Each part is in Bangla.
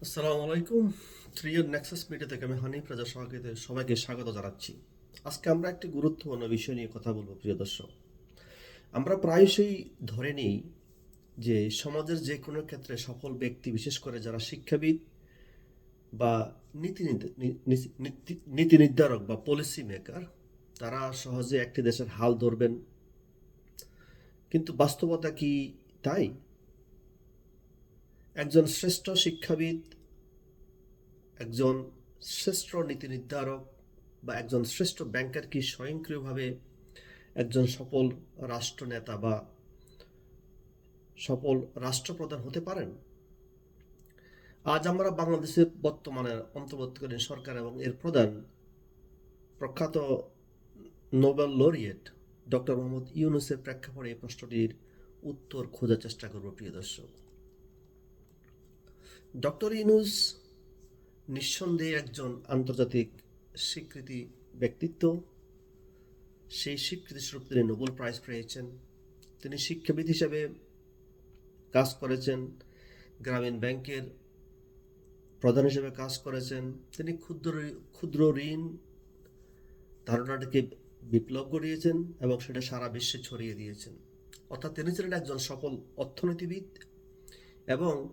আসসালামু আলাইকুম। থ্রিয়ের নেক্সাস মিডিয়া থেকে আমি হানিফ রাজা সহকারীতে সবাইকে স্বাগত জানাচ্ছি। আজকে আমরা একটি গুরুত্বপূর্ণ বিষয় নিয়ে কথা বলব, প্রিয় দর্শক। আমরা প্রায়শই ধরে নিই যে সমাজের যে কোনো ক্ষেত্রে সফল ব্যক্তি, বিশেষ করে যারা শিক্ষাবিদ বা নীতি- নীতি নির্ধারক বা পলিসি মেকার তারা সহজে একটি দেশের হাল ধরবেন। কিন্তু বাস্তবতা কি তাই? একজন শ্রেষ্ঠ শিক্ষাবিদ, একজন শ্রেষ্ঠ নীতি নির্ধারক বা একজন শ্রেষ্ঠ ব্যাংকার কি স্বয়ংক্রিয়ভাবে একজন সফল রাষ্ট্রনেতা বা সফল রাষ্ট্রপ্রধান হতে পারেন? আজ আমরা বাংলাদেশের বর্তমানে অন্তর্বর্তীকালীন সরকার এবং এর প্রধান প্রখ্যাত নোবেল লরিয়েট ডক্টর মোহাম্মদ ইউনুসের প্রেক্ষাপটে এই প্রশ্নটির উত্তর খোঁজার চেষ্টা করব, প্রিয় দর্শক। ডক্টর ইনুস নিঃসন্দেহে একজন আন্তর্জাতিক স্বীকৃতি ব্যক্তিত্ব। সেই স্বীকৃতি স্বরূপ তিনি নোবেল প্রাইজ পেয়েছেন। তিনি শিক্ষাবিদ হিসেবে কাজ করেছেন। গ্রামীণ ব্যাংকের প্রধান হিসেবে কাজ করেছেন। তিনি ক্ষুদ্র ক্ষুদ্র ঋণ ধারণাটিকে বিপ্লব করিয়েছেন এবং সেটা সারা বিশ্বে ছড়িয়ে দিয়েছেন। অর্থাৎ তিনি ছিলেন একজন সফল অর্থনীতিবিদ এবং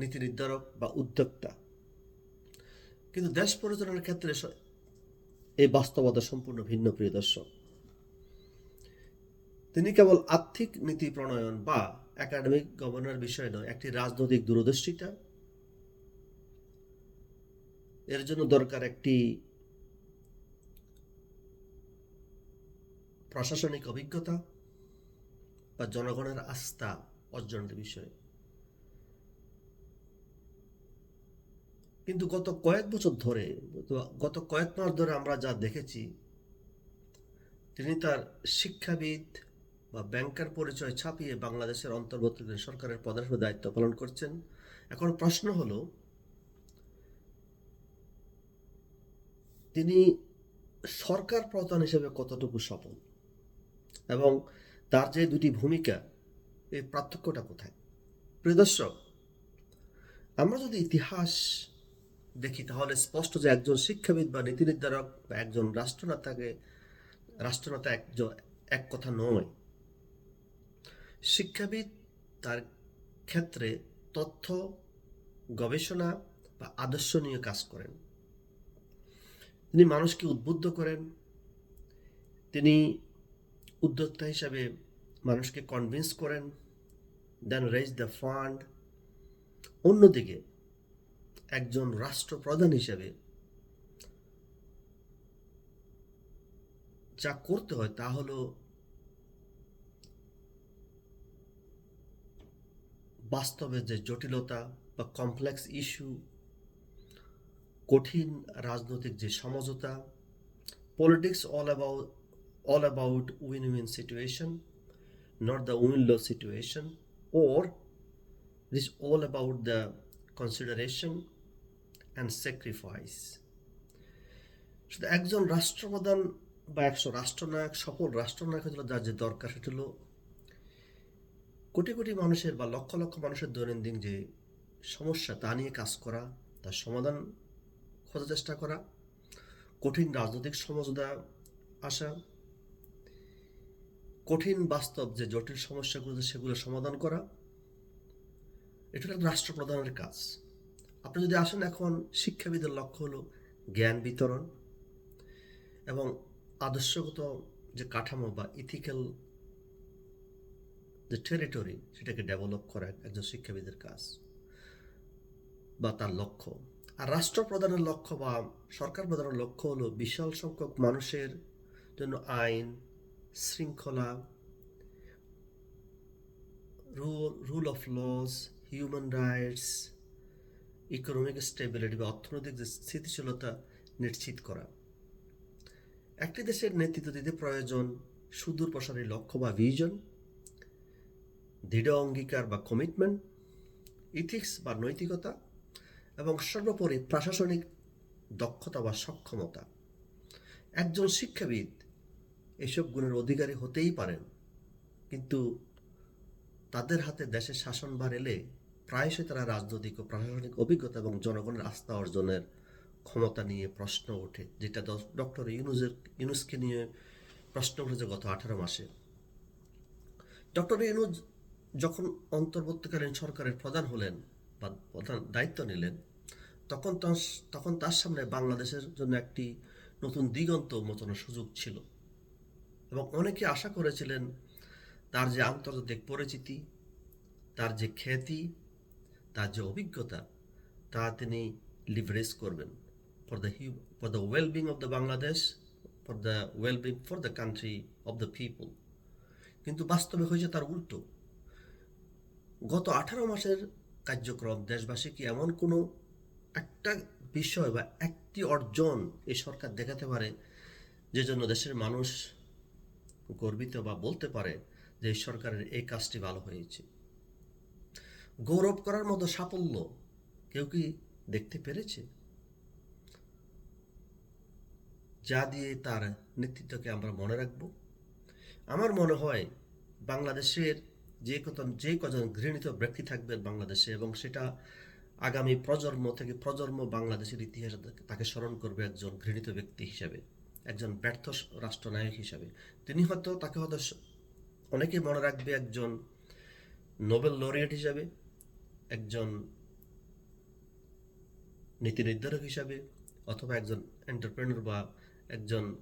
নীতি নির্ধারক বা উদ্যোক্তা। কিন্তু দেশ পরিচালনার ক্ষেত্রে এই বাস্তবতা সম্পূর্ণ ভিন্ন, প্রিয় দর্শক। তিনি কেবল আর্থিক নীতি প্রণয়ন বা একাডেমিক গভর্নর বিষয় নয়, একটি রাজনৈতিক দূরদর্শিতা এর জন্য দরকার একটি প্রশাসনিক অভিজ্ঞতা বা জনগণের আস্থা অর্জনের বিষয়। কিন্তু গত কয়েক বছর ধরে গত কয়েক মাস ধরে আমরা যা দেখেছি, তিনি তার শিক্ষাবিদ বা ব্যাংকার পরিচয় ছাপিয়ে বাংলাদেশের অন্তর্বর্তীকালীন সরকারের প্রধান দায়িত্ব পালন করছেন। এখন প্রশ্ন হলো, তিনি সরকার প্রধান হিসেবে কতটুকু সফল? এবং তার যে দুটি ভূমিকা, এই পার্থক্যটা কোথায়? প্রিয় দর্শক, আমরা যদি ইতিহাস দেখি, তাহলে স্পষ্ট যে একজন শিক্ষাবিদ বা নীতি নির্ধারক বা একজন রাষ্ট্রনেতাকে রাষ্ট্রনেতা একজন, এক কথা নয়। শিক্ষাবিদ তার ক্ষেত্রে তথ্য, গবেষণা বা আদর্শ নিয়ে কাজ করেন। তিনি মানুষকে উদ্বুদ্ধ করেন। তিনি উদ্যোক্তা হিসাবে মানুষকে কনভিন্স করেন। দেন রেজ দ্য ফান্ড অন্যদিকে একজন রাষ্ট্রপ্রধান হিসেবে যা করতে হয় তা হলো বাস্তবে যে জটিলতা বা কমপ্লেক্স ইস্যু কঠিন রাজনৈতিক যে সমঝোতা politics all about all about win win situation not the win lose situation or this all about the consideration and sacrifice. শুধু একজন রাষ্ট্রপ্রধান বা একশো রাষ্ট্রনায়ক সফল রাষ্ট্রনায়ক হলো যার যে দরকার সেটা হলো কোটি কোটি মানুষের বা লক্ষ লক্ষ মানুষের দৈনন্দিন যে সমস্যা, তা নিয়ে কাজ করা, তার সমাধান খোঁজার চেষ্টা করা, কঠিন রাজনৈতিক সমঝোতা আসা, কঠিন বাস্তব যে জটিল সমস্যাগুলো সেগুলো সমাধান করা, এটা রাষ্ট্রপ্রধানের কাজ আপনি যদি আসেন এখন, শিক্ষাবিদের লক্ষ্য হলো জ্ঞান বিতরণ এবং আদর্শগত যে কাঠামো বা ইথিক্যাল যে টেরিটরি সেটাকে ডেভেলপ করা একজন শিক্ষাবিদের কাজ বা তার লক্ষ্য। আর রাষ্ট্র প্রধানের লক্ষ্য বা সরকার প্রধানের লক্ষ্য হলো বিশাল সংখ্যক মানুষের জন্য আইন, শৃঙ্খলা rule rule of laws human rights economic stability বা অর্থনৈতিক যে স্থিতিশীলতা নিশ্চিত করা। একটি দেশের নেতৃত্ব দিতে প্রয়োজন সুদূর প্রসারী লক্ষ্য বা ভিজন দৃঢ় অঙ্গীকার বা কমিটমেন্ট ইথিক্স বা নৈতিকতা, এবং সর্বোপরি প্রশাসনিক দক্ষতা বা সক্ষমতা। একজন শিক্ষাবিদ এসব গুণের অধিকারী হতেই পারেন, কিন্তু তাদের হাতে দেশের শাসনভার এলে প্রায়শই তারা রাজনৈতিক ও প্রশাসনিক অভিজ্ঞতা এবং জনগণের আস্থা অর্জনের ক্ষমতা নিয়ে প্রশ্ন ওঠে, যেটা ডক্টর ইউনুসের ইউনুসকে নিয়ে প্রশ্ন উঠেছে গত আঠারো মাসে। ডক্টর ইউনুস যখন অন্তর্বর্তীকালীন সরকারের প্রধান হলেন বা প্রধান দায়িত্ব নিলেন, তখন তার তখন তার সামনে বাংলাদেশের জন্য একটি নতুন দিগন্ত উন্মোচনের সুযোগ ছিল এবং অনেকে আশা করেছিলেন তার যে আন্তর্জাতিক পরিচিতি, তার যে খ্যাতি তার যে অভিজ্ঞতা, তা তিনি লিভারেজ করবেন for the for the wellbeing of the Bangladesh for the wellbeing for the country of the people কিন্তু বাস্তবে হয়েছে তার উল্টো। গত আঠারো মাসের কার্যক্রম দেশবাসীকে এমন কোনো একটা বিষয় বা একটি অর্জন এই সরকার দেখাতে পারে যে জন্য দেশের মানুষ গর্বিত বা বলতে পারে যে এই সরকারের এই কাজটি ভালো হয়েছে? গৌরব করার মতো সাফল্য কেউ কি দেখতে পেরেছে? যা দিয়ে তার নেতৃত্বকে আমরা মনে রাখব। আমার মনে হয় বাংলাদেশের যে কত যে কজন ঘৃণিত ব্যক্তি থাকবেন বাংলাদেশে এবং সেটা আগামী প্রজন্ম থেকে প্রজন্ম বাংলাদেশের ইতিহাসে তাকে স্মরণ করবে একজন ঘৃণিত ব্যক্তি হিসাবে, একজন ব্যর্থ রাষ্ট্রনায়ক হিসাবে। তিনি হয়তো তাকে হয়তো অনেকে মনে রাখবে একজন নোবেল লরিয়েট হিসাবে। একজন নীতি নির্ধারক হিসাবে অথবা একজন এন্টারপ্রেনার বা একজন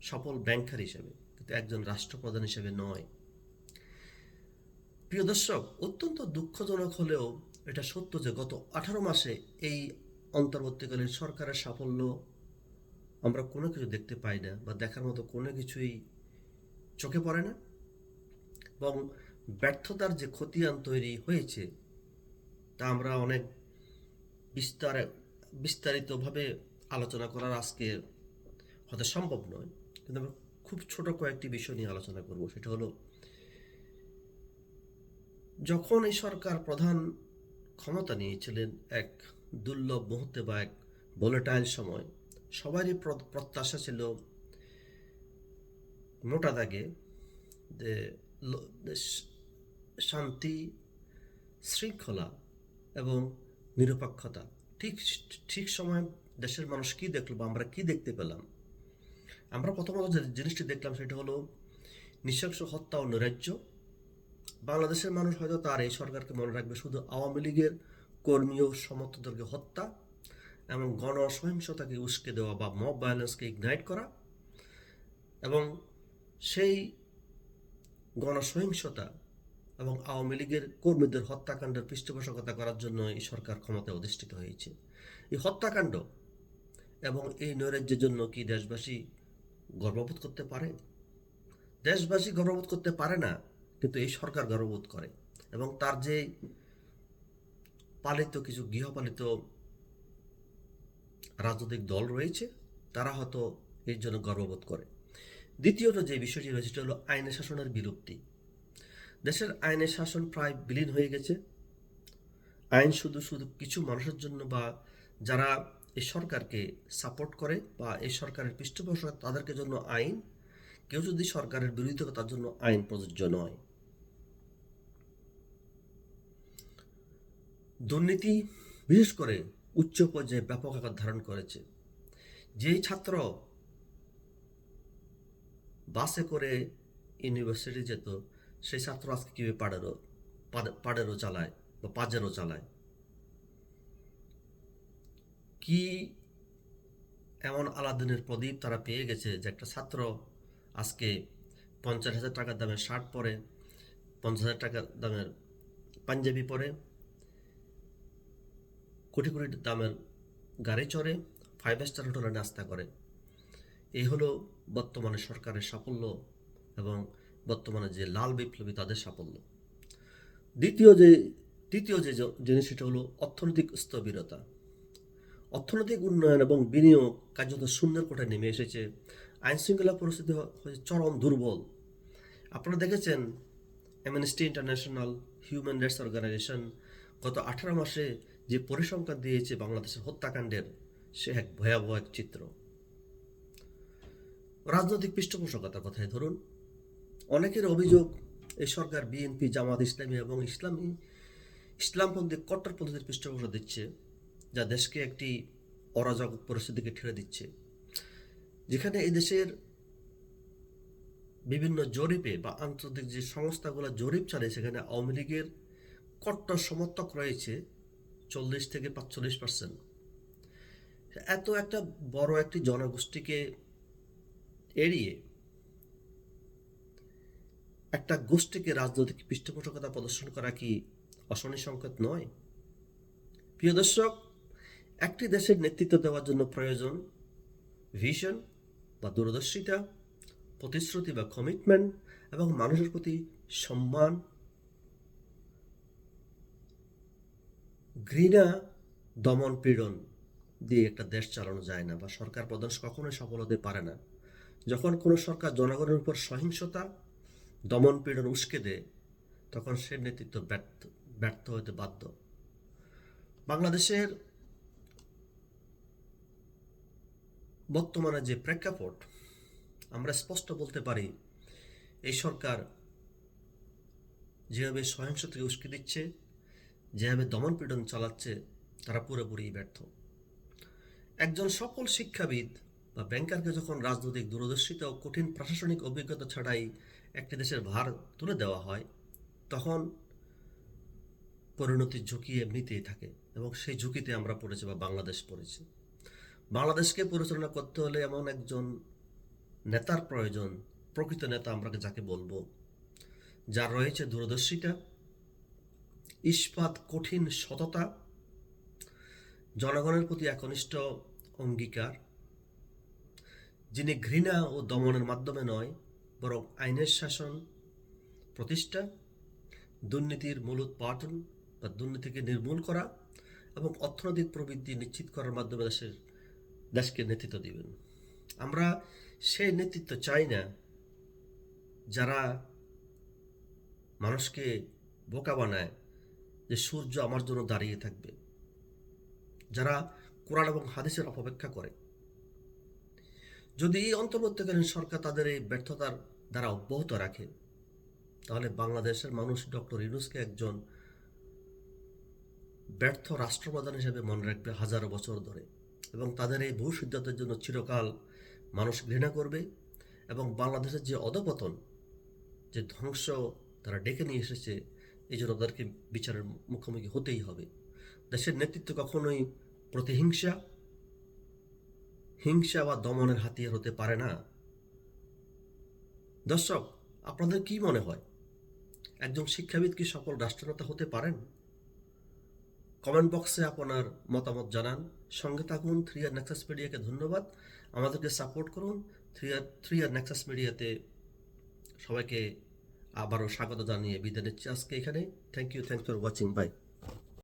সফল ব্যাংকার হিসাবে, কিন্তু একজন রাষ্ট্রপ্রধান হিসেবে নয়। প্রিয় দর্শক, অত্যন্ত দুঃখজনক হলেও এটা সত্য যে গত আঠারো মাসে এই অন্তর্বর্তীকালীন সরকারের সাফল্য আমরা কোনো কিছু দেখতে পাই না বা দেখার মতো কোনো কিছুই চোখে পড়ে না। এবং ব্যর্থতার যে খতিয়ান তৈরি হয়েছে তা আমরা অনেক বিস্তার, বিস্তারিতভাবে আলোচনা করার আজকে হয়তো সম্ভব নয়, কিন্তু আমরা খুব ছোট কয়েকটি বিষয় নিয়ে আলোচনা করব। সেটা হলো, যখন এই সরকার প্রধান ক্ষমতা নিয়েছিলেন এক দুর্লভ মুহূর্তে বা এক ভোলেটাইল সময়, সবারই প্রত্যাশা ছিল মোটা দাগে যে শান্তি শৃঙ্খলা এবং নিরপেক্ষতা। ঠিক ঠিক সময় দেশের মানুষ কি দেখল বা আমরা কি দেখতে পেলাম? আমরা প্রথমত যে জিনিসটি দেখলাম সেটা হলো, নৃশংস হত্যা ও নৈরাজ্য বাংলাদেশের মানুষ হয়তো তার এই সরকারকে মনে রাখবে শুধু আওয়ামী লীগের কর্মী ও সমর্থকদেরকে হত্যা এবং গণ সহিংসতাকে উস্কে দেওয়া বা মব ভায়োলেন্সকে ইগনাইট করা এবং সেই গণসহিংসতা এবং আওয়ামী লীগের কর্মীদের হত্যাকাণ্ডের পৃষ্ঠপোষকতা করার জন্য এই সরকার ক্ষমতায় অধিষ্ঠিত হয়েছে। এই হত্যাকাণ্ড এবং এই নৈরাজ্যের জন্য কি দেশবাসী গর্ববোধ করতে পারে? দেশবাসী গর্ববোধ করতে পারে না, কিন্তু এই সরকার গর্ববোধ করে এবং তার যে পালিত কিছু গৃহপালিত রাজনৈতিক দল রয়েছে, তারা হয়তো এর জন্য গর্ববোধ করে। দ্বিতীয়ত যে বিষয়টি রয়েছে, সেটা হলো আইনের শাসনের বিলুপ্তি। দেশের আইনের শাসন প্রায় বিলীন হয়ে গেছে। আইন শুধু শুধু কিছু মানুষের জন্য বা যারা এই সরকারকে সাপোর্ট করে বা এই সরকারের পৃষ্ঠপোষক তাদেরকে জন্য আইন, কেউ যদি সরকারের বিরোধিতা করে, তার জন্য আইন প্রযোজ্য নয়। দুর্নীতি বিশেষ করে উচ্চ পর্যায়ে ব্যাপক আকার ধারণ করেছে। যেই ছাত্র বাসে করে ইউনিভার্সিটি যেত সেই ছাত্র আজকে কীভাবে পাড়েরও পাড়েরও চালায় বা পাজেরও চালায়? কি এমন আলাদিনের প্রদীপ তারা পেয়ে গেছে যে একটা ছাত্র আজকে পঞ্চাশ হাজার টাকার দামের শার্ট পরে, পঞ্চাশ হাজার টাকার দামের পাঞ্জাবি পরে, কোটি কোটি দামের গাড়ি চড়ে ফাইভ স্টার হোটেলে নাস্তা করে। এই হলো বর্তমানে সরকারের সাফল্য এবং বর্তমানে যে লাল বিপ্লবী তাদের সাফল্য। দ্বিতীয় যে, তৃতীয় যে জিনিস সেটা হলো অর্থনৈতিক স্থবিরতা। অর্থনৈতিক উন্নয়ন এবং বিনিয়োগ কার্যত সুন্দর কোঠায় নেমে এসেছে। আইন শৃঙ্খলা পরিস্থিতি হয়েছে চরম দুর্বল। আপনারা দেখেছেন Amnesty International human rights organisation গত আঠারো মাসে যে পরিসংখ্যান দিয়েছে বাংলাদেশের হত্যাকাণ্ডের, সে এক ভয়াবহ এক চিত্র। রাজনৈতিক পৃষ্ঠপোষকতার কথায় ধরুন অনেকের অভিযোগ এই সরকার বিএনপি, জামাত ইসলামী এবং ইসলামী, ইসলামপন্থী কট্টরপন্থীদের পৃষ্ঠপোষকতা দিচ্ছে, যা দেশকে একটি অরাজক পরিস্থিতিকে ঠেলে দিচ্ছে। যেখানে এই দেশের বিভিন্ন জরিপে বা আন্তর্জাতিক যে সংস্থাগুলো জরিপ চালিয়ে, সেখানে আওয়ামী লীগের কট্টর সমর্থক রয়েছে চল্লিশ থেকে পাঁচচল্লিশ পার্সেন্ট। এত একটা বড় একটি জনগোষ্ঠীকে এড়িয়ে একটা গোষ্ঠীকে রাজনৈতিক পৃষ্ঠপোষকতা প্রদর্শন করা কি অশনি সংকেত নয়? প্রিয় দর্শক, একটি দেশের নেতৃত্ব দেওয়ার জন্য প্রয়োজন ভিশন বা দূরদর্শিতা, প্রতিশ্রুতি বা কমিটমেন্ট এবং মানুষের প্রতি সম্মান। ঘৃণা, দমন পীড়ন দিয়ে একটা দেশ চালানো যায় না বা সরকার প্রধান কখনোই সফল হতে পারে না। যখন কোনো সরকার জনগণের উপর সহিংসতা দমন পীড়ন উস্কে দেয়, তখন সে নেতৃত্ব ব্যর্থ ব্যর্থ হতে বাধ্য। বাংলাদেশের বর্তমানে যে প্রেক্ষাপট, আমরা স্পষ্ট বলতে পারি, এই সরকার যেভাবে সহিংসতাকে উস্কে দিচ্ছে, যেভাবে দমন পীড়ন চালাচ্ছে, তারা পুরোপুরি ব্যর্থ। একজন সফল শিক্ষাবিদ বা ব্যাংকারকে যখন রাজনৈতিক দূরদর্শিতা ও কঠিন প্রশাসনিক অভিজ্ঞতা ছাড়াই একটি দেশের ভার তুলে দেওয়া হয়, তখন পরিণতির ঝুঁকি এমনিতেই থাকে এবং সেই ঝুঁকিতে আমরা পড়েছি বা বাংলাদেশ পড়েছি। বাংলাদেশকে পরিচালনা করতে হলে এমন একজন নেতার প্রয়োজন, প্রকৃত নেতা আমরা যাকে বলব, যার রয়েছে দূরদর্শিতা, ইস্পাত কঠিন সততা, জনগণের প্রতি একনিষ্ঠ অঙ্গীকার, যিনি ঘৃণা ও দমনের মাধ্যমে নয় বরং আইনের শাসন, প্রতিষ্ঠা, দুর্নীতির মূল উৎপাদন বা দুর্নীতিকে নির্মূল করা এবং অর্থনৈতিক প্রবৃদ্ধি নিশ্চিত করার মাধ্যমে দেশের, দেশকে নেতৃত্ব দিবেন। আমরা সেই নেতৃত্ব চাই না যারা মানুষকে বোকা বানায় যে সূর্য আমার জন্য দাঁড়িয়ে থাকবে। যারা কোরআন এবং হাদিসের অপেক্ষা করে। যদি এই অন্তর্বর্তীকালীন সরকার তাদের এই ব্যর্থতার দ্বারা অব্যাহত রাখে, তাহলে বাংলাদেশের মানুষ ডক্টর ইউনুসকে একজন ব্যর্থ রাষ্ট্রপ্রধান হিসেবে মনে রাখবে হাজারো বছর ধরে। এবং তাদের এই ভূ সিদ্ধান্তের জন্য চিরকাল মানুষ ঘৃণা করবে এবং বাংলাদেশের যে অধপতন, যে ধ্বংস তারা ডেকে নিয়ে এসেছে, এই জন্য তাদেরকে বিচারের মুখোমুখি হতেই হবে। দেশের নেতৃত্ব কখনোই প্রতিহিংসা হিংসা বা দমনের হাতিয়ার হতে পারে না। দর্শক, আপনাদের কি মনে হয়? একজন শিক্ষাবিদ কি সকল রাষ্ট্রনেতা হতে পারেন? কমেন্ট বক্সে আপনার মতামত জানান। সঙ্গে থাকুন থ্রি আর নেক্সাস মিডিয়াকে ধন্যবাদ। আমাদেরকে সাপোর্ট করুন। Three R three R nexus মিডিয়াতে সবাইকে আবারও স্বাগত জানিয়ে বিদায় নিচ্ছি আজকে এখানে thank you thank for watching bye